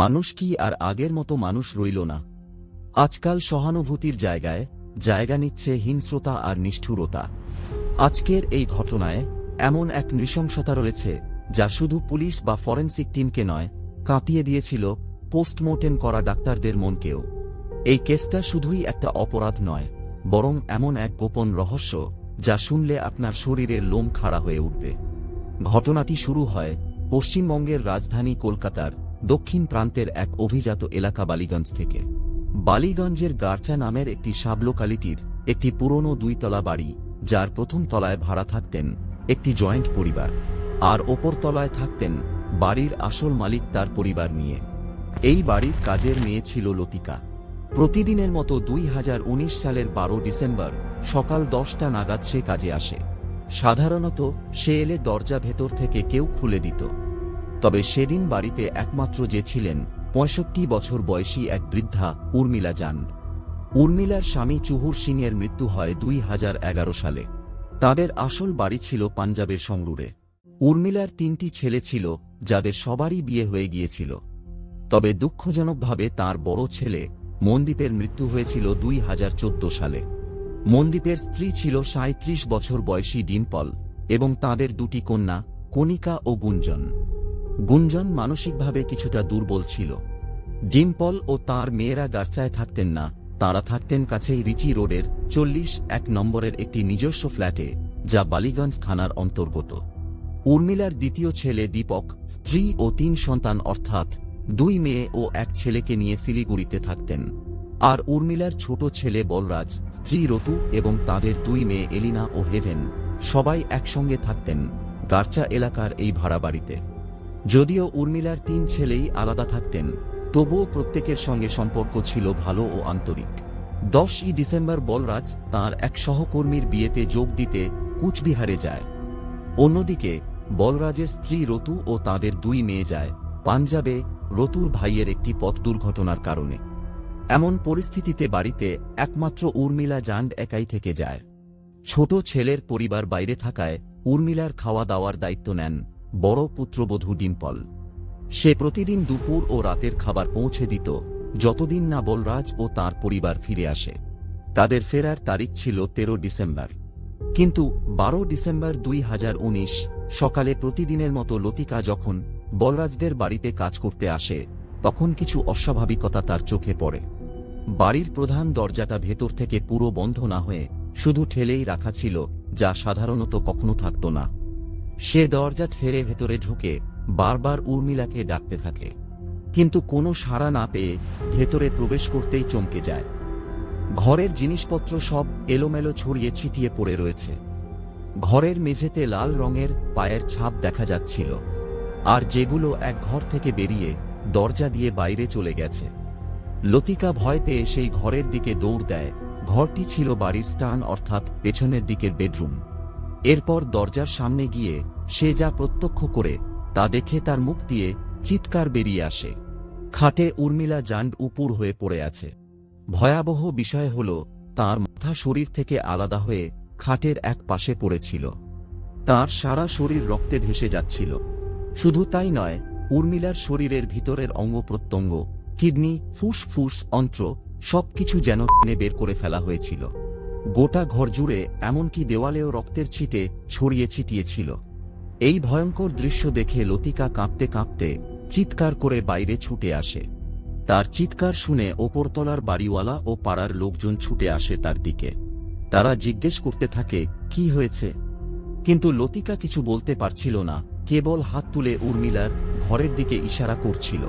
মানুষ কি আর আগের মতো মানুষ রইল না? আজকাল সহানুভূতির জায়গায়, জায়গা নিচ্ছে হিংস্রতা আর নিষ্ঠুরতা। আজকের এই ঘটনায় এমন এক নৃশংসতা রয়েছে, যা শুধু পুলিশ বা ফরেন্সিক টিমকে নয়, কাঁপিয়ে দিয়েছিল পোস্টমর্টেম করা ডাক্তারদের মনকেও। এই কেসটা শুধুই একটা অপরাধ নয়, বরং এমন এক গোপন রহস্য যা শুনলে আপনার শরীরের লোম খাড়া হয়ে উঠবে। ঘটনাটি শুরু হয় পশ্চিমবঙ্গের রাজধানী কলকাতার দক্ষিণ প্রান্তের এক অভিজাত এলাকা বালিগঞ্জ থেকে। বালিগঞ্জের গার্চা নামের একটি সাবলোকালিটির একটি পুরনো দুইতলা বাড়ি, যার প্রথম তলায় ভাড়া থাকতেন একটি জয়েন্ট পরিবার, আর ওপর তলায় থাকতেন বাড়ির আসল মালিক তার পরিবার নিয়ে। এই বাড়ির কাজের মেয়ে ছিল লতিকা। প্রতিদিনের মতো দুই হাজার উনিশ সালের বারো ডিসেম্বর সকাল দশটা নাগাদ সে কাজে আসে। সাধারণত সে এলে দরজা ভেতর থেকে কেউ খুলে দিত। তবে সেদিন বাড়িতে একমাত্র যে ছিলেন, পঁয়ষট্টি বছর বয়সী এক বৃদ্ধা, উর্মিলা যান। উর্মিলার স্বামী চুহুর সিংয়ের মৃত্যু হয় দুই হাজার এগারো সালে। তাদের আসল বাড়ি ছিল পাঞ্জাবের সংরুরে উর্মিলার তিনটি ছেলে ছিল, যাদের সবারই বিয়ে হয়ে গিয়েছিল। তবে দুঃখজনকভাবে তার বড় ছেলে, মনদীপের মৃত্যু হয়েছিল দুই হাজার চোদ্দ সালে। মনদীপের স্ত্রী ছিল সাঁত্রিশ বছর বয়সী ডিম্পল এবং তাদের দুটি কন্যা, কণিকা ও গুঞ্জন। গুঞ্জন মানসিকভাবে কিছুটা দুর্বল ছিল। ডিম্পল ও তার মেয়েরা গার্চায় থাকতেন না, তারা থাকতেন কাছেই রিচি রোডের চল্লিশ এক নম্বরের একটি নিজস্ব ফ্ল্যাটে, যা বালিগঞ্জ থানার অন্তর্গত। উর্মিলার দ্বিতীয় ছেলে দীপক, স্ত্রী ও তিন সন্তান অর্থাৎ দুই মেয়ে ও এক ছেলেকে নিয়ে শিলিগুড়িতে থাকতেন। আর উর্মিলার ছোট ছেলে বলরাজ, স্ত্রী রতু এবং তাদের দুই মেয়ে এলিনা ও হেভেন, সবাই একসঙ্গে থাকতেন। গার্চা এলাকার এই ভাড়া বাড়িতে যদিও উর্মিলার তিন ছেলেই আলাদা থাকতেন, তবুও প্রত্যেকের সঙ্গে সম্পর্ক ছিল ভালো ও আন্তরিক। দশই ডিসেম্বর বলরাজ তার এক সহকর্মীর বিয়েতে যোগ দিতে কুচবিহারে যায়। অন্যদিকে, বলরাজের স্ত্রী রতু ও তাদের দুই মেয়ে যায় পাঞ্জাবে রতুর ভাইয়ের একটি পথ দুর্ঘটনার কারণে। এমন পরিস্থিতিতে বাড়িতে একমাত্র উর্মিলা জান্ড একাই থেকে যায়। ছোট ছেলের পরিবার বাইরে থাকায় উর্মিলার খাওয়া দাওয়ার দায়িত্ব নেন বড় পুত্রবধূ ডিম্পল। সে প্রতিদিন দুপুর ও রাতের খাবার পৌঁছে দিত, যতদিন না বলরাজ ও তার পরিবার ফিরে আসে। তাদের ফেরার তারিখ ছিল তেরো ডিসেম্বর। কিন্তু বারো ডিসেম্বর দুই হাজার উনিশ সকালে প্রতিদিনের মতো লতিকা যখন বলরাজদের বাড়িতে কাজ করতে আসে, তখন কিছু অস্বাভাবিকতা তার চোখে পড়ে। বাড়ির প্রধান দরজাটা ভেতর থেকে পুরো বন্ধ না হয়ে শুধু ঠেলেই রাখা ছিল, যা সাধারণত কখনো থাকত না। সে দরজা ঠেলে ভেতরে ঢুকে বারবার উর্মিলাকে ডাকতে থাকে। কিন্তু কোনো সাড়া না পেয়ে ভেতরে প্রবেশ করতেই চমকে যায়। ঘরের জিনিসপত্র সব এলোমেলো ছড়িয়ে ছিটিয়ে পড়ে রয়েছে। ঘরের মেঝেতে লাল রঙের পায়ের ছাপ দেখা যাচ্ছিল, আর যেগুলো এক ঘর থেকে বেরিয়ে দরজা দিয়ে বাইরে চলে গেছে। লতিকা ভয় পেয়ে সেই ঘরের দিকে দৌড় দেয়। ঘরটি ছিল বাড়ির স্টান, অর্থাৎ পেছনের দিকের বেডরুম। এরপর দরজার সামনে গিয়ে সে যা প্রত্যক্ষ করে তা দেখে তার মুখ দিয়ে চিৎকার বেরিয়ে আসে। খাটে উর্মিলা জান্ড উপুর হয়ে পড়ে আছে। ভয়াবহ বিষয় হল, তার মাথা শরীর থেকে আলাদা হয়ে খাটের এক পাশে পড়েছিল। তার সারা শরীর রক্তে ভেসে যাচ্ছিল। শুধু তাই নয়, উর্মিলার শরীরের ভিতরের অঙ্গ প্রত্যঙ্গ, কিডনি, ফুসফুস, অন্ত্র সবকিছু যেন বের করে ফেলা হয়েছিল। গোটা ঘর জুড়ে এমনকি দেওয়ালেও রক্তের ছিটে ছড়িয়ে ছিটিয়েছিল। এই ভয়ঙ্কর দৃশ্য দেখে লতিকা কাঁপতে কাঁপতে চিৎকার করে বাইরে ছুটে আসে। তার চিৎকার শুনে ওপরতলার বাড়িওয়ালা ও পাড়ার লোকজন ছুটে আসে তার দিকে। তারা জিজ্ঞেস করতে থাকে, কি হয়েছে? কিন্তু লতিকা কিছু বলতে পারছিল না, কেবল হাত তুলে উর্মিলার ঘরের দিকে ইশারা করছিল।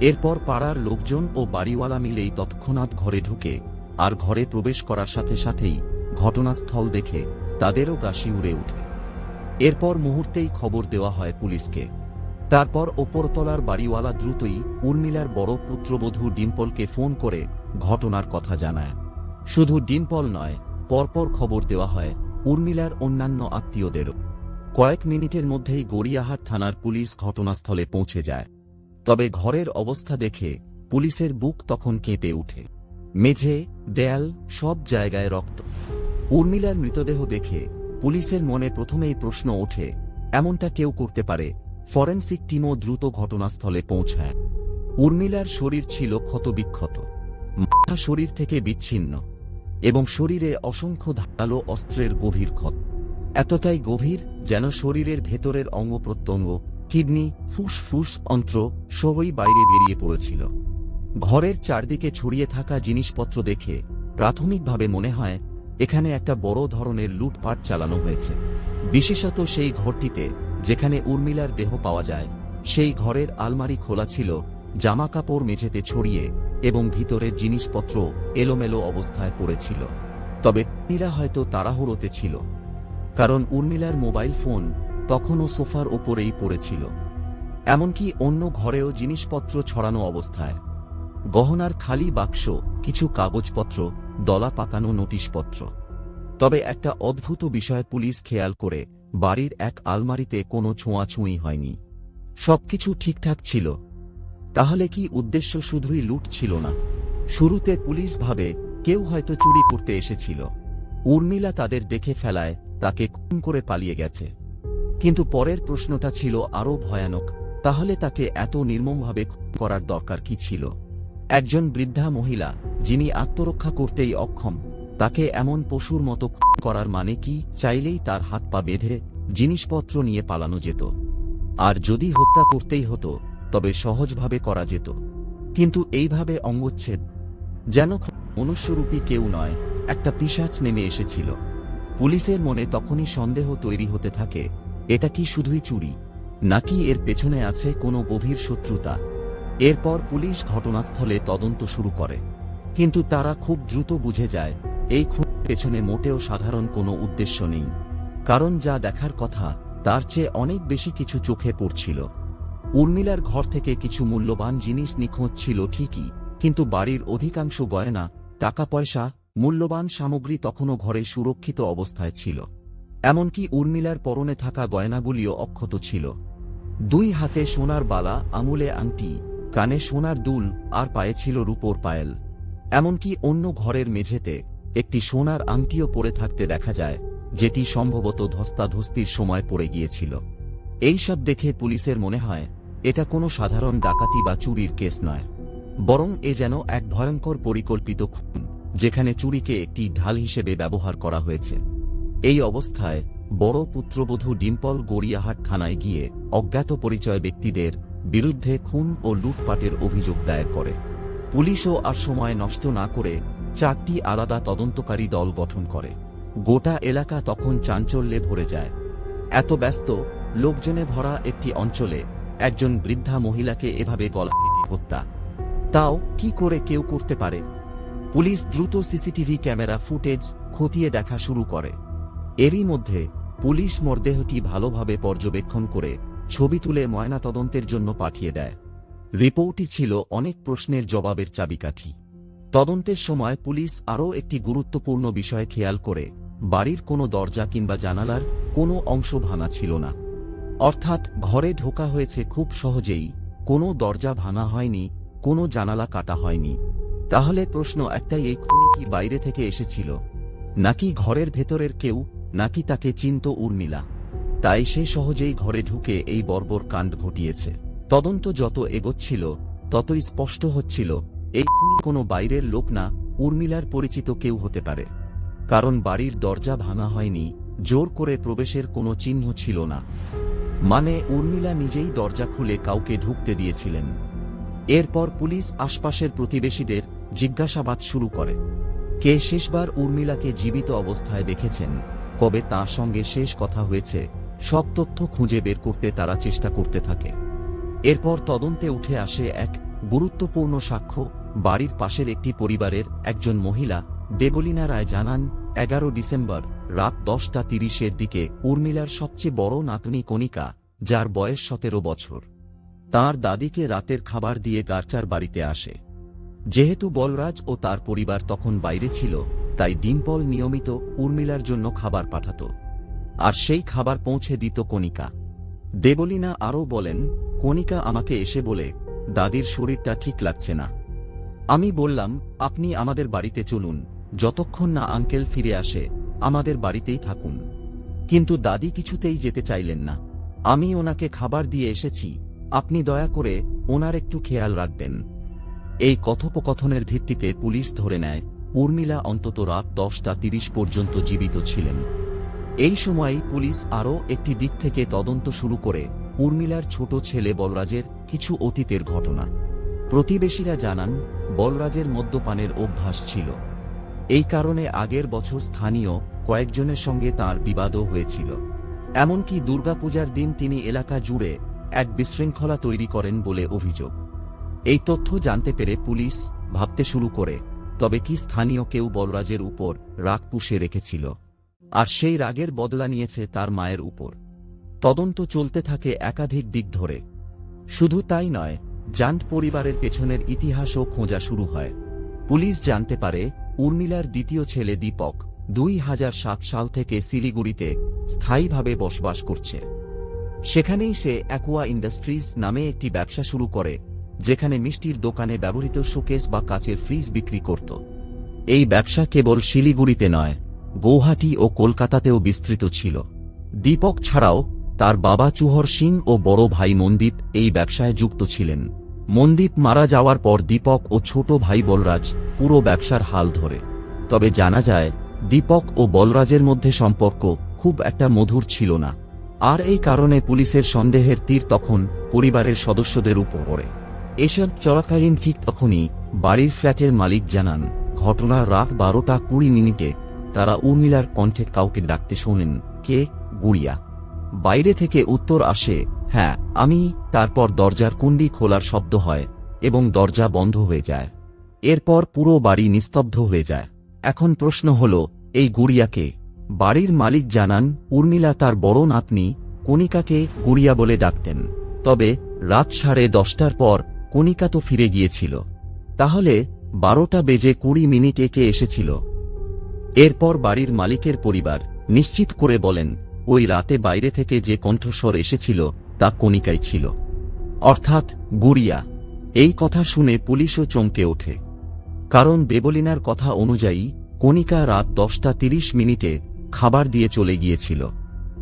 এরপর পাড়ার লোকজন ও বাড়িওয়ালা মিলেই তৎক্ষণাৎ ঘরে ঢুকে আর ঘরে প্রবেশ করার সাথে সাথেই ঘটনাস্থল দেখে তাদেরও গাশি উড়ে ওঠে। এরপর মুহূর্তেই খবর দেওয়া হয় পুলিশকে। তারপর ওপরতলার বাড়িওয়ালা দ্রুতই উর্মিলার বড় পুত্রবধূ ডিম্পলকে ফোন করে ঘটনার কথা জানায়। শুধু ডিম্পল নয়, পরপর খবর দেওয়া হয় উর্মিলার অন্যান্য আত্মীয়দেরও। কয়েক মিনিটের মধ্যেই গড়িয়াহাট থানার পুলিশ ঘটনাস্থলে পৌঁছে যায়। তবে ঘরের অবস্থা দেখে পুলিশের বুক তখন কেঁপে উঠে মেঝে, দেয়াল, সব জায়গায় রক্ত। উর্মিলার মৃতদেহ দেখে পুলিশের মনে প্রথমেই প্রশ্ন ওঠে, এমনটা কেউ করতে পারে? ফরেন্সিক টিমও দ্রুত ঘটনাস্থলে পৌঁছায়। উর্মিলার শরীর ছিল ক্ষতবিক্ষত। মাথা শরীর থেকে বিচ্ছিন্ন এবং শরীরে অসংখ্য ধারালো অস্ত্রের গভীর ক্ষত। এতটাই গভীর যেন শরীরের ভেতরের অঙ্গ প্রত্যঙ্গ, কিডনি, ফুসফুস, অন্ত্র সবই বাইরে বেরিয়ে পড়েছিল। ঘরের চারদিকে ছড়িয়ে থাকা জিনিসপত্র দেখে প্রাথমিকভাবে মনে হয়, এখানে একটা বড় ধরনের লুটপাট চালানো হয়েছে। বিশেষত সেই ঘরটিতে, যেখানে উর্মিলার দেহ পাওয়া যায়, সেই ঘরের আলমারি খোলা ছিল জামা কাপড় মেঝেতে ছড়িয়ে এবং ভিতরের জিনিসপত্র এলোমেলো অবস্থায় পড়েছিল। তবে নীলা হয়তো তাড়াহুড়োতে ছিল, কারণ উর্মিলার মোবাইল ফোন তখনও সোফার ওপরেই পড়েছিল। এমনকি অন্য ঘরেও জিনিসপত্র ছড়ানো অবস্থায় গহনার খালি বাক্স, কিছু কাগজপত্র, দলা পাকানো নোটিশপত্র। তবে একটা অদ্ভুত বিষয় পুলিশ খেয়াল করে, বাড়ির এক আলমারিতে কোনো ছোঁয়াছুঁই হয়নি। সবকিছু ঠিকঠাক ছিল। তাহলে কি উদ্দেশ্য শুধুই লুট ছিল না? শুরুতে পুলিশ ভাবে, কেউ হয়তো চুরি করতে এসেছিল। উর্মিলা তাদের দেখে ফেলায়, তাকে খুন করে পালিয়ে গেছে। কিন্তু পরের প্রশ্নটা ছিল আরও ভয়ানক, তাহলে তাকে এত নির্মমভাবে খুন করার দরকার কি ছিল? একজন বৃদ্ধা মহিলা, যিনি আত্মরক্ষা করতেই অক্ষম, তাকে এমন পশুর মতো করার মানে কি? চাইলেই তার হাত পা বেঁধে জিনিসপত্র নিয়ে পালানো যেত। আর যদি হত্যা করতেই হতো, তবে সহজভাবে করা যেত। কিন্তু এইভাবে অঙ্গচ্ছেদ, যেন মনুষ্যরূপী কেউ নয়, একটা পিসাচ নেমে এসেছিল। পুলিশের মনে তখনই সন্দেহ তৈরি হতে থাকে, এটা কি শুধুই চুরি? নাকি এর পেছনে আছে কোনো গভীর শত্রুতা? এরপর পুলিশ ঘটনাস্থলে তদন্ত শুরু করে। কিন্তু তারা খুব দ্রুত বুঝে যায়, এই খুন পেছনে মোটেও সাধারণ কোনো উদ্দেশ্য নেই। কারণ যা দেখার কথা, তার চেয়ে অনেক বেশি কিছু চোখে পড়ছিল। উর্মিলার ঘর থেকে কিছু মূল্যবান জিনিস নিখোঁজ ছিল ঠিকই, কিন্তু বাড়ির অধিকাংশ গয়না টাকা পয়সা মূল্যবান সামগ্রী তখনও ঘরে সুরক্ষিত অবস্থায় ছিল। এমনকি উর্মিলার পরনে থাকা গয়নাগুলিও অক্ষত ছিল। দুই হাতে সোনার বালা আঙুলে আংটি কানে সোনার দুল আর পায়ে ছিল রূপোর পায়েল। এমনকি অন্য ঘরের মেঝেতে একটি সোনার আংটিও পড়ে থাকতে দেখা যায়, যেটি সম্ভবত ধস্তাধস্তির সময় পড়ে গিয়েছিল। এইসব দেখে পুলিশের মনে হয়, এটা কোনো সাধারণ ডাকাতি বা চুরির কেস নয়। বরং এ যেন এক ভয়ঙ্কর পরিকল্পিত খুন, যেখানে চুরিকে একটি ঢাল হিসেবে ব্যবহার করা হয়েছে। এই অবস্থায় বড় পুত্রবধূ ডিম্পল গড়িয়াহাট থানায় গিয়ে অজ্ঞাত পরিচয় ব্যক্তিদের বিরুদ্ধে খুন ও লুটপাটের অভিযোগ দায়ের করে। পুলিশও আর সময় নষ্ট না করে চারটি আলাদা তদন্তকারী দল গঠন করে। গোটা এলাকা তখন চাঞ্চল্যে ভরে যায়। এত ব্যস্ত, লোকজনে ভরা একটি অঞ্চলে একজন বৃদ্ধা মহিলাকে এভাবে গলা কেটে হত্যা। তাও কি করে কেউ করতে পারে? পুলিশ দ্রুত সিসিটিভি ক্যামেরা ফুটেজ খতিয়ে দেখা শুরু করে। এরই মধ্যে পুলিশ মরদেহটি ভালোভাবে পর্যবেক্ষণ করে ছবি তুলে ময়নাতদন্তের জন্য পাঠিয়ে দেয়। রিপোর্টই ছিল অনেক প্রশ্নের জবাবের চাবিকাঠি। তদন্তের সময় পুলিশ আরও একটি গুরুত্বপূর্ণ বিষয় খেয়াল করে, বাড়ির কোনো দরজা কিংবা জানালার কোনো অংশ ভাঙা ছিল না। অর্থাৎ ঘরে ঢোকা হয়েছে খুব সহজেই, কোনো দরজা ভাঙা হয়নি, কোনো জানালা কাটা হয়নি। তাহলে প্রশ্ন একটাই, এই খুনি কি বাইরে থেকে এসেছিল? নাকি ঘরের ভেতরের কেউ, নাকি তাকে চিন্ত উর্মিলা? তাই সে সহজেই ঘরে ঢুকে এই বর্বর কাণ্ড ঘটিয়েছে। তদন্ত যত এগোচ্ছিল, ততই স্পষ্ট হচ্ছিল, এই খুনি কোনো বাইরের লোক না, উর্মিলার পরিচিত কেউ হতে পারে। কারণ বাড়ির দরজা ভাঙা হয়নি, জোর করে প্রবেশের কোনো চিহ্ন ছিল না। মানে উর্মিলা নিজেই দরজা খুলে কাউকে ঢুকতে দিয়েছিলেন। এরপর পুলিশ আশপাশের প্রতিবেশীদের জিজ্ঞাসাবাদ শুরু করে। কে শেষবার উর্মিলাকে জীবিত অবস্থায় দেখেছেন, কবে তাঁর সঙ্গে শেষ কথা হয়েছে সব তথ্য খুঁজে বের করতে তারা চেষ্টা করতে থাকে। এরপর তদন্তে উঠে আসে এক গুরুত্বপূর্ণ সাক্ষ্য, বাড়ির পাশের একটি পরিবারের একজন মহিলা, দেবলিনা রায় জানান, এগারো ডিসেম্বর রাত দশটা তিরিশের দিকে উর্মিলার সবচেয়ে বড় নাতনি কণিকা, যার বয়স সতেরো বছর। তার দাদিকে রাতের খাবার দিয়ে গার্চার বাড়িতে আসে। যেহেতু বলরাজ ও তার পরিবার তখন বাইরে ছিল, তাই ডিম্পল নিয়মিত উর্মিলার জন্য খাবার পাঠাত। আর সেই খাবার পৌঁছে দিত কণিকা। দেবলীনা আরও বলেন, কণিকা আমাকে এসে বলে, দাদির শরীরটা ঠিক লাগছে না। আমি বললাম, আপনি আমাদের বাড়িতে চলুন, যতক্ষণ না আঙ্কেল ফিরে আসে, আমাদের বাড়িতেই থাকুন। কিন্তু দাদি কিছুতেই যেতে চাইলেন না। আমি ওনাকে খাবার দিয়ে এসেছি, আপনি দয়া করে ওনার একটু খেয়াল রাখবেন। এই কথোপকথনের ভিত্তিতে পুলিশ ধরে নেয়, উর্মিলা অন্তত রাত দশটা তিরিশ পর্যন্ত জীবিত ছিলেন। এই সময়েই পুলিশ আরও একটি দিক থেকে তদন্ত শুরু করে উর্মিলার ছোট ছেলে বলরাজের কিছু অতীতের ঘটনা। প্রতিবেশীরা জানান, বলরাজের মদ্যপানের অভ্যাস ছিল। এই কারণে আগের বছর স্থানীয় কয়েকজনের সঙ্গে তার বিবাদও হয়েছিল। এমনকি দুর্গাপূজার দিন তিনি এলাকা জুড়ে এক বিশৃঙ্খলা তৈরি করেন বলে অভিযোগ। এই তথ্য জানতে পেরে পুলিশ ভাবতে শুরু করে, তবে কি স্থানীয় কেউ বলরাজের উপর রাগ পুষে রেখেছিল? আর সেই রাগের বদলা নিয়েছে তার মায়ের উপর। তদন্ত চলতে থাকে একাধিক দিক ধরে। শুধু তাই নয়, জান্ট পরিবারের পেছনের ইতিহাসও খোঁজা শুরু হয়। পুলিশ জানতে পারে, উর্মিলার দ্বিতীয় ছেলে দীপক দুই হাজার সাত সাল থেকে শিলিগুড়িতে স্থায়ীভাবে বসবাস করছে। সেখানেই সে অ্যাকোয়া ইন্ডাস্ট্রিজ নামে একটি ব্যবসা শুরু করে, যেখানে মিষ্টির দোকানে ব্যবহৃত শোকেস বা কাচের ফ্রিজ বিক্রি করত। এই ব্যবসা কেবল শিলিগুড়িতে নয় গৌহাটি ও কলকাতাতেও বিস্তৃত ছিল। দীপক ছাড়াও তার বাবা চুহর সিং ও বড় ভাই মন্দীপ এই ব্যবসায় যুক্ত ছিলেন। মন্দীপ মারা যাওয়ার পর দীপক ও ছোট ভাই বলরাজ পুরো ব্যবসার হাল ধরে। তবে জানা যায়, দীপক ও বলরাজের মধ্যে সম্পর্ক খুব একটা মধুর ছিল না। আর এই কারণে পুলিশের সন্দেহের তীর তখন পরিবারের সদস্যদের উপর পড়ে। এসব চলাকালীন ঠিক তখনই বাড়ির ফ্ল্যাটের মালিক জানান ঘটনা রাত বারোটা কুড়ি মিনিটে তারা উর্মিলার কণ্ঠে কাউকে ডাকতে শোনেন, কে? গুড়িয়া। বাইরে থেকে উত্তর আসে হ্যাঁ আমি। তারপর দরজার কুণ্ডি খোলার শব্দ হয় এবং দরজা বন্ধ হয়ে যায়। এরপর পুরো বাড়ি নিস্তব্ধ হয়ে যায়। এখন প্রশ্ন হল, এই গুড়িয়াকে? বাড়ির মালিক জানান, উর্মিলা তার বড় নাতনি কণিকাকে গুড়িয়া বলে ডাকতেন। তবে রাত সাড়ে দশটার পর কণিকা তো ফিরে গিয়েছিল। তাহলে বারোটা বেজে কুড়ি মিনিটে কে এসেছিল। এরপর বাড়ির মালিকের পরিবার নিশ্চিত করে বলেন, ওই রাতে বাইরে থেকে যে কণ্ঠস্বর এসেছিল তা কণিকাই ছিল। অর্থাৎ গুড়িয়া। এই কথা শুনে পুলিশও চমকে ওঠে। কারণ বেবলিনার কথা অনুযায়ী, কণিকা রাত দশটা তিরিশ মিনিটে খাবার দিয়ে চলে গিয়েছিল।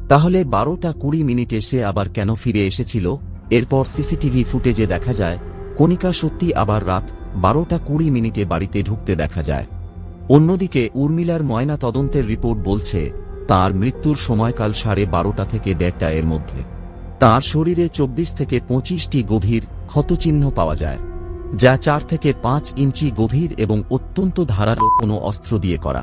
তাহলে বারোটা কুড়ি মিনিটে সে আবার কেন ফিরে এসেছিল? এরপর সিসিটিভি ফুটেজে দেখা যায়, কণিকা সত্যি আবার রাত বারোটা কুড়ি মিনিটে বাড়িতে ঢুকতে দেখা যায়। অন্যদিকে, উর্মিলার ময়না তদন্তের রিপোর্ট বলছে, তার মৃত্যুর সময়কাল সাড়ে বারোটা থেকে দেড়টা এর মধ্যে। তার শরীরে চব্বিশ থেকে পঁচিশটি গভীর ক্ষতচিহ্ন পাওয়া যায়, যা চার থেকে পাঁচ ইঞ্চি গভীর এবং অত্যন্ত ধারালো কোনো অস্ত্র দিয়ে করা।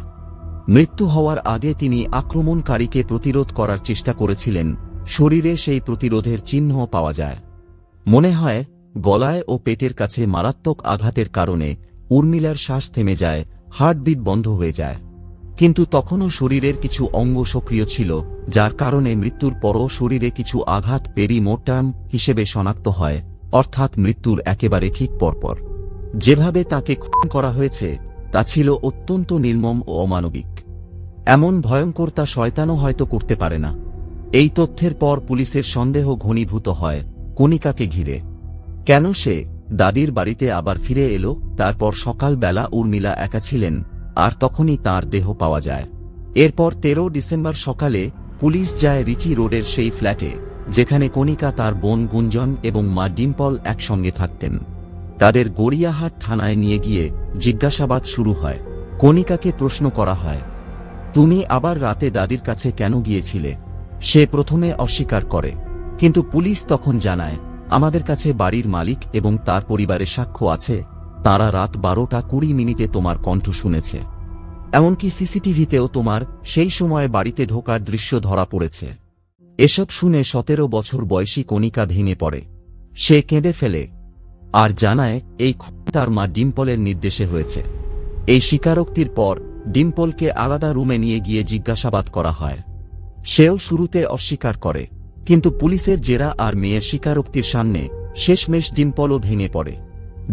মৃত্যু হওয়ার আগে তিনি আক্রমণকারীকে প্রতিরোধ করার চেষ্টা করেছিলেন, শরীরে সেই প্রতিরোধের চিহ্ন পাওয়া যায়। মনে হয়, গলায় ও পেটের কাছে মারাত্মক আঘাতের কারণে উর্মিলার শ্বাস থেমে যায় হার্টবিট বন্ধ হয়ে যায়। কিন্তু তখনও শরীরের কিছু অঙ্গ সক্রিয় ছিল, যার কারণে মৃত্যুর পরও শরীরে কিছু আঘাত পেরিমোটাম হিসেবে শনাক্ত হয়, অর্থাৎ মৃত্যুর একেবারে ঠিক পরপর। যেভাবে তাকে খুন করা হয়েছে, তা ছিল অত্যন্ত নির্মম ও অমানবিক। এমন ভয়ঙ্কর তা শয়তানও হয়তো করতে পারে না। এই তথ্যের পর পুলিশের সন্দেহ ঘনীভূত হয়, কণিকাকে ঘিরে। কেন সে দাদির বাড়িতে আবার ফিরে এলো, তারপর সকালবেলা উর্মিলা একা ছিলেন, আর তখনই তার দেহ পাওয়া যায়। এরপর তেরো ডিসেম্বর সকালে পুলিশ যায় রিচি রোডের সেই ফ্ল্যাটে, যেখানে কণিকা তার বোন গুঞ্জন এবং মা ডিম্পল একসঙ্গে থাকতেন। তাদের গড়িয়াহাট থানায় নিয়ে গিয়ে জিজ্ঞাসাবাদ শুরু হয়। কণিকাকে প্রশ্ন করা হয়, তুমি আবার রাতে দাদির কাছে কেন গিয়েছিলে? সে প্রথমে অস্বীকার করে, কিন্তু পুলিশ তখন জানায় আমাদের কাছে বাড়ির মালিক এবং তার পরিবারের সাক্ষ্য আছে, তারা রাত বারোটা কুড়ি মিনিটে তোমার কণ্ঠ শুনেছে। এমনকি সিসিটিভিতেও তোমার সেই সময়ে বাড়িতে ঢোকার দৃশ্য ধরা পড়েছে। এসব শুনে সতেরো বছর বয়সী কণিকা ভেঙে পড়ে। সে কেঁদে ফেলে। আর জানায়, এই খুন তার মা ডিম্পলের নির্দেশে হয়েছে। এই স্বীকারোক্তির পর ডিম্পলকে আলাদা রুমে নিয়ে গিয়ে জিজ্ঞাসাবাদ করা হয়। সেও শুরুতে অস্বীকার করে। কিন্তু পুলিশের জেরা আর মেয়ের স্বীকারোক্তির সামনে শেষমেশ ডিম্পলও ভেঙে পড়ে।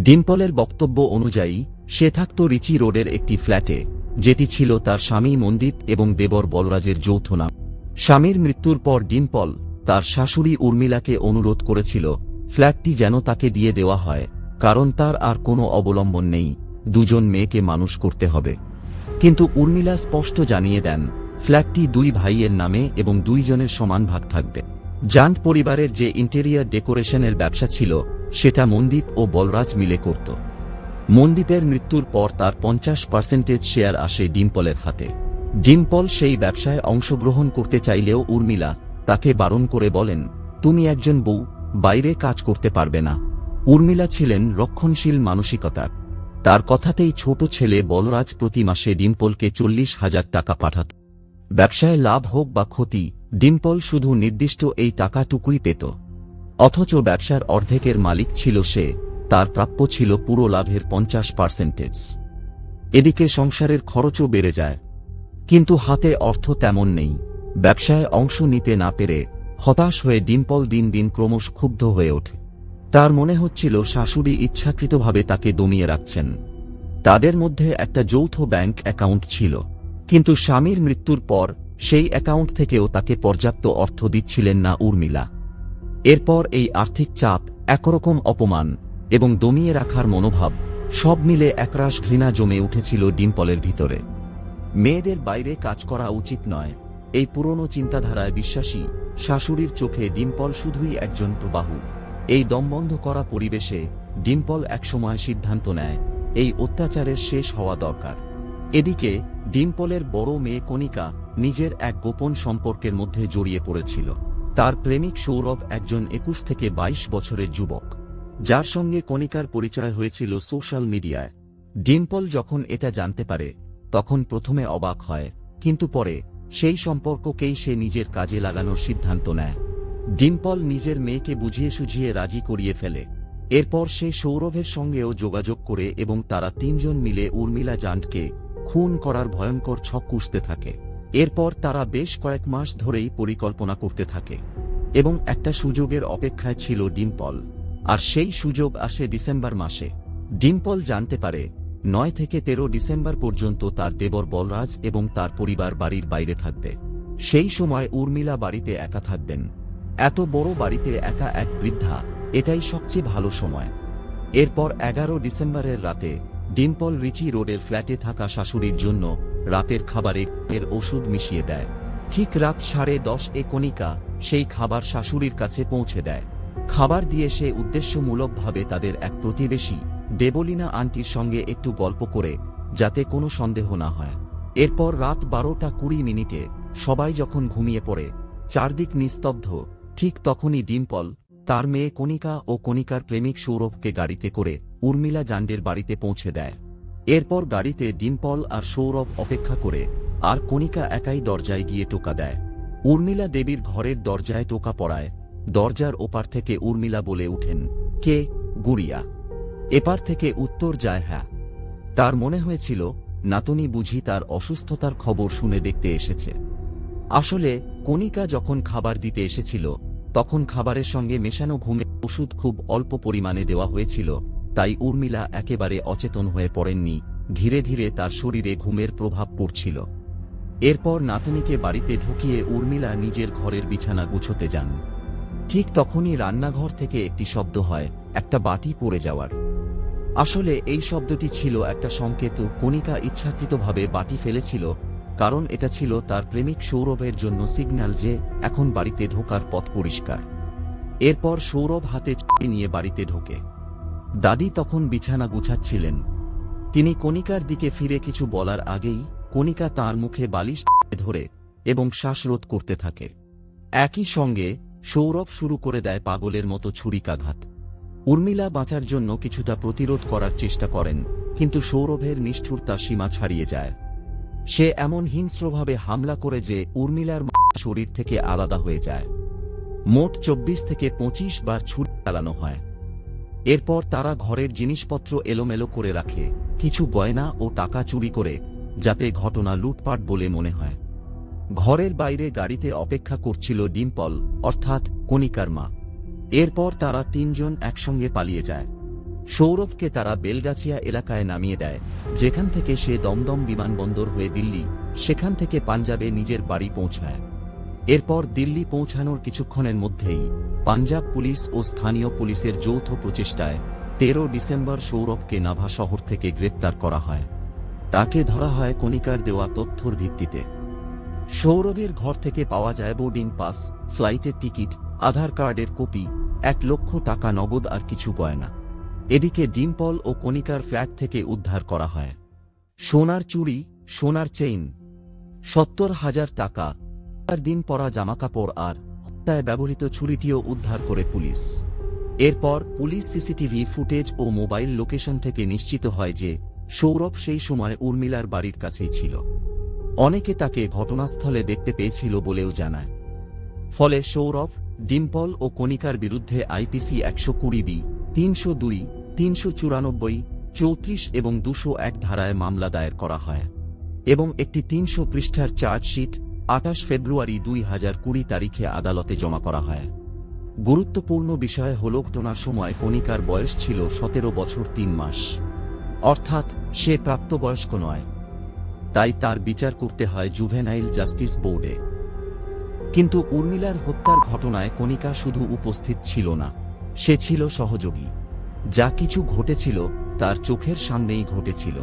ডিম্পলের বক্তব্য অনুযায়ী, সে থাকত রিচি রোডের একটি ফ্ল্যাটে, যেটি ছিল তার স্বামী মন্দিপ এবং দেবর বলরাজের যৌথ নাম। স্বামীর মৃত্যুর পর ডিম্পল তার শাশুড়ি উর্মিলাকে অনুরোধ করেছিল, ফ্ল্যাটটি যেন তাকে দিয়ে দেওয়া হয়, কারণ তার আর কোনো অবলম্বন নেই, দুজন মেয়েকে মানুষ করতে হবে। কিন্তু উর্মিলা স্পষ্ট জানিয়ে দেন, ফ্ল্যাটটি দুই ভাইয়ের নামে এবং দুইজনের সমান ভাগ থাকবে। জান্ট পরিবারের যে ইন্টেরিয়ার ডেকোরেশনের ব্যবসা ছিল, সেটা মনদীপ ও বলরাজ মিলে করত। মনদীপের মৃত্যুর পর তার পঞ্চাশ পার্সেন্টেজ শেয়ার আসে ডিম্পলের হাতে। ডিম্পল সেই ব্যবসায় অংশগ্রহণ করতে চাইলেও উর্মিলা তাকে বারণ করে বলেন, তুমি একজন বউ, বাইরে কাজ করতে পারবে না। উর্মিলা ছিলেন রক্ষণশীল মানসিকতার। তার কথাতেই ছোট ছেলে বলরাজ প্রতি মাসে ডিম্পলকে চল্লিশ হাজার টাকা পাঠাত। ব্যবসায় লাভ হোক বা ক্ষতি, ডিম্পল শুধু নির্দিষ্ট এই টাকাটুকুই পেত। অথচ ব্যবসার অর্ধেকের মালিক ছিল সে, তার প্রাপ্য ছিল পুরো লাভের পঞ্চাশ পার্সেন্টেজ। এদিকে সংসারের খরচও বেড়ে যায়। কিন্তু হাতে অর্থ তেমন নেই। ব্যবসায় অংশ নিতে না পেরে হতাশ হয়ে ডিম্পল দিন দিন ক্রমশ ক্ষুব্ধ হয়ে ওঠে। তার মনে হচ্ছিল শাশুড়ি ইচ্ছাকৃতভাবে তাকে দমিয়ে রাখছেন। তাদের মধ্যে একটা যৌথ ব্যাংক অ্যাকাউন্ট ছিল। কিন্তু স্বামীর মৃত্যুর পর সেই অ্যাকাউন্ট থেকেও তাকে পর্যাপ্ত অর্থ দিচ্ছিলেন না উর্মিলা। এরপর এই আর্থিক চাপ, একরকম অপমান এবং দমিয়ে রাখার মনোভাব সব মিলে একরাশ ঘৃণা জমে উঠেছিল ডিম্পলের ভিতরে। মেয়েদের বাইরে কাজ করা উচিত নয়, এই পুরনো চিন্তাধারায় বিশ্বাসী শাশুড়ির চোখে ডিম্পল শুধুই একজন প্রবাহু। এই দমবন্ধ করা পরিবেশে ডিম্পল একসময় সিদ্ধান্ত নেয়, এই অত্যাচারের শেষ হওয়া দরকার। এদিকে, ডিম্পলের বড় মেয়ে কণিকা নিজের এক গোপন সম্পর্কের মধ্যে জড়িয়ে পড়েছিল। তার প্রেমিক সৌরভ একজন একুশ থেকে ২২ বছরের যুবক। যার সঙ্গে কণিকার পরিচয় হয়েছিল সোশ্যাল মিডিয়ায়। ডিম্পল যখন এটা জানতে পারে, তখন প্রথমে অবাক হয়, কিন্তু পরে সেই সম্পর্ককেই সে নিজের কাজে লাগানোর সিদ্ধান্ত নেয়। ডিম্পল নিজের মেয়েকে বুঝিয়ে সুঝিয়ে রাজি করিয়ে ফেলে। এরপর সে সৌরভের সঙ্গেও যোগাযোগ করে এবং তারা তিনজন মিলে উর্মিলা জান্টকে খুন করার ভয়ঙ্কর ছক কুষতে থাকে। এরপর তারা বেশ কয়েক মাস ধরেই পরিকল্পনা করতে থাকে। এবং একটা সুযোগের অপেক্ষায় ছিল ডিম্পল। আর সেই সুযোগ আসে ডিসেম্বর মাসে। ডিম্পল জানতে পারে, নয় থেকে তেরো ডিসেম্বর পর্যন্ত তার দেবর বলরাজ এবং তার পরিবার বাড়ির বাইরে থাকবে। সেই সময় উর্মিলা বাড়িতে একা থাকবেন। এত বড় বাড়িতে একা এক বৃদ্ধা, এটাই সবচেয়ে ভালো সময়। এরপর এগারো ডিসেম্বরের রাতে ডিম্পল রিচি রোডের ফ্ল্যাটে থাকা শাশুড়ির জন্য রাতের খাবারে এর ওষুধ মিশিয়ে দেয়। ঠিক রাত সাড়ে দশ এ কণিকা সেই খাবার শাশুড়ির কাছে পৌঁছে দেয়। খাবার দিয়ে সে উদ্দেশ্যমূলকভাবে তাদের এক প্রতিবেশী, দেবলিনা আন্টির সঙ্গে একটু গল্প করে, যাতে কোনো সন্দেহ না হয়। এরপর রাত বারোটা কুড়ি মিনিটে সবাই যখন ঘুমিয়ে পড়ে, চারদিক নিস্তব্ধ, ঠিক তখনই ডিম্পল তার মেয়ে কণিকা ও কণিকার প্রেমিক সৌরভকে গাড়িতে করে উর্মিলা জান্ডের বাড়িতে পৌঁছে দেয়। এরপর গাড়িতে ডিম্পল আর সৌরভ অপেক্ষা করে, আর কণিকা একাই দরজায় গিয়ে টোকা দেয়। উর্মিলা দেবীর ঘরের দরজায় টোকা পড়ায়। দরজার ওপার থেকে উর্মিলা বলে উঠেন কে, গুড়িয়া? এপার থেকে উত্তর যায় হ্যাঁ। তার মনে হয়েছিল, নাতনি বুঝি তার অসুস্থতার খবর শুনে দেখতে এসেছে। আসলে, কণিকা যখন খাবার দিতে এসেছিল, তখন খাবারের সঙ্গে মেশানো ঘুমে ওষুধ খুব অল্প পরিমাণে দেওয়া হয়েছিল। তাই উর্মিলা একেবারে অচেতন হয়ে পড়েননি। ধীরে ধীরে তার শরীরে ঘুমের প্রভাব পড়ছিল। এরপর নাতনিকে বাড়িতে ঢুকিয়ে উর্মিলা নিজের ঘরের বিছানা গুছোতে যান। ঠিক তখনই রান্নাঘর থেকে একটি শব্দ হয়, একটা বাটি পড়ে যাওয়ার। আসলে এই শব্দটি ছিল একটা সংকেত, কণিকা ইচ্ছাকৃতভাবে বাটি ফেলেছিল, কারণ এটা ছিল তার প্রেমিক সৌরভের জন্য সিগন্যাল যে এখন বাড়িতে ঢোকার পথ পরিষ্কার। এরপর সৌরভ হাতে নিয়ে বাড়িতে ঢোকে। দাদি তখন বিছানা গুছাচ্ছিলেন। তিনি কণিকার দিকে ফিরে কিছু বলার আগেই কণিকা তার মুখে বালিশ ধরে এবং শ্বাসরোধ করতে থাকে। একই সঙ্গে সৌরভ শুরু করে দেয় পাগলের মতো ছুরিকাঘাত। উর্মিলা বাঁচার জন্য কিছুটা প্রতিরোধ করার চেষ্টা করেন, কিন্তু সৌরভের নিষ্ঠুরতা সীমা ছাড়িয়ে যায়। সে এমন হিংস্রভাবে হামলা করে যে উর্মিলার শরীর থেকে আলাদা হয়ে যায়। মোট চব্বিশ থেকে পঁচিশ বার ছুরি চালানো হয়। এরপর তারা ঘরের জিনিসপত্র এলোমেলো করে রাখে, কিছু গয়না ও টাকা চুরি করে, যাতে ঘটনা লুটপাট বলে মনে হয়। ঘরের বাইরে গাড়িতে অপেক্ষা করছিল ডিম্পল, অর্থাৎ কণিকার মা। এরপর তারা তিনজন একসঙ্গে পালিয়ে যায়। সৌরভকে তারা বেলগাছিয়া এলাকায় নামিয়ে দেয়, যেখান থেকে সে দমদম বিমানবন্দর হয়ে দিল্লি, সেখান থেকে পাঞ্জাবে নিজের বাড়ি পৌঁছায়। এরপর দিল্লি পৌঁছানোর কিছুক্ষণের মধ্যেই পাঞ্জাব পুলিশ ও স্থানীয় পুলিশের যৌথ প্রচেষ্টায় তেরো ডিসেম্বর সৌরভকে নাভা শহর থেকে গ্রেপ্তার করা হয়। তাকে ধরা হয় কণিকার দেওয়া তথ্যর ভিত্তিতে। সৌরভের ঘর থেকে পাওয়া যায় বোর্ডিং পাস, ফ্লাইটের টিকিট, আধার কার্ডের কপি, এক লক্ষ টাকা নগদ আর কিছু গয়না। এদিকে ডিম্পল ও কণিকার ফ্ল্যাট থেকে উদ্ধার করা হয়। সোনার চুড়ি, সোনার চেইন, সত্তর হাজার টাকা। দিন পরা জামাকাপড় আর হত্যায় ব্যবহৃত ছুরিটিও উদ্ধার করে পুলিশ। এরপর পুলিশ সিসিটিভি ফুটেজ ও মোবাইল লোকেশন থেকে নিশ্চিত হয় যে সৌরভ সেই সময় উর্মিলার বাড়ির কাছেই ছিল। অনেকে তাকে ঘটনাস্থলে দেখতে পেয়েছিল বলেও জানায়। ফলে সৌরভ, ডিম্পল ও কণিকার বিরুদ্ধে আইপিসি একশো কুড়ি বি, তিনশো দুই, তিনশো চুরানব্বই, চৌত্রিশ এবং দুশো এক ধারায় মামলা দায়ের করা হয় এবং একটি তিনশো পৃষ্ঠার চার্জশিট আঠাশ ফেব্রুয়ারি দুই হাজার কুড়ি তারিখে আদালতে জমা করা হয়। গুরুত্বপূর্ণ বিষয় হল ঘটনার সময় কণিকার বয়স ছিল সতেরো বছর তিন মাস। অর্থাৎ সে প্রাপ্তবয়স্ক নয়। তাই তার বিচার করতে হয় জুভেনাইল জাস্টিস বোর্ডে। কিন্তু উর্মিলার হত্যার ঘটনায় কণিকা শুধু উপস্থিত ছিল না, সে ছিল সহযোগী। যা কিছু ঘটেছিল তার চোখের সামনেই ঘটেছিল।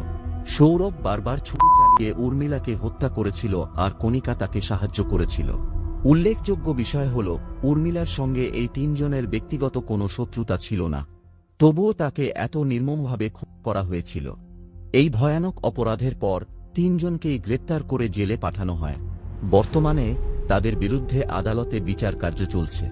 সৌরভ বারবার ছুরি চালিয়ে উর্মিলাকে হত্যা করেছিল আর কণিকা তাকে সাহায্য করেছিল। উল্লেখযোগ্য বিষয় হল, উর্মিলার সঙ্গে এই তিনজনের ব্যক্তিগত কোনো শত্রুতা ছিল না। তবুও তাকে এত নির্মমভাবে করা হয়েছিল। এই ভয়ানক অপরাধের পর তিনজনকেই গ্রেপ্তার করে জেলে পাঠানো হয়। বর্তমানে তাদের বিরুদ্ধে আদালতে বিচার কার্য চলছে।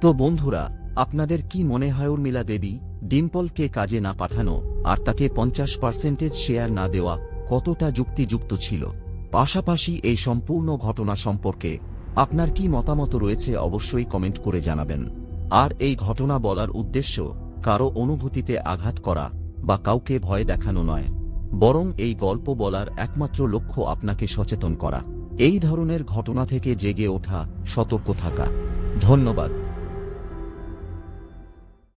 তো বন্ধুরা, আপনাদের কি মনে হয় উর্মিলা দেবী, ডিম্পলকে কাজে না পাঠানো আর তাকে পঞ্চাশ পার্সেন্টেজ শেয়ার না দেওয়া কতটা যুক্তিযুক্ত ছিল। পাশাপাশি এই সম্পূর্ণ ঘটনা সম্পর্কে আপনার কি মতামত রয়েছে অবশ্যই কমেন্ট করে জানাবেন। আর এই ঘটনা বলার উদ্দেশ্য কারও অনুভূতিতে আঘাত করা বা কাউকে ভয় দেখানো নয়। বরং এই গল্প বলার একমাত্র লক্ষ্য আপনাকে সচেতন করা। এই ধরনের ঘটনা থেকে জেগে ওঠা, সতর্ক থাকা। ধন্যবাদ।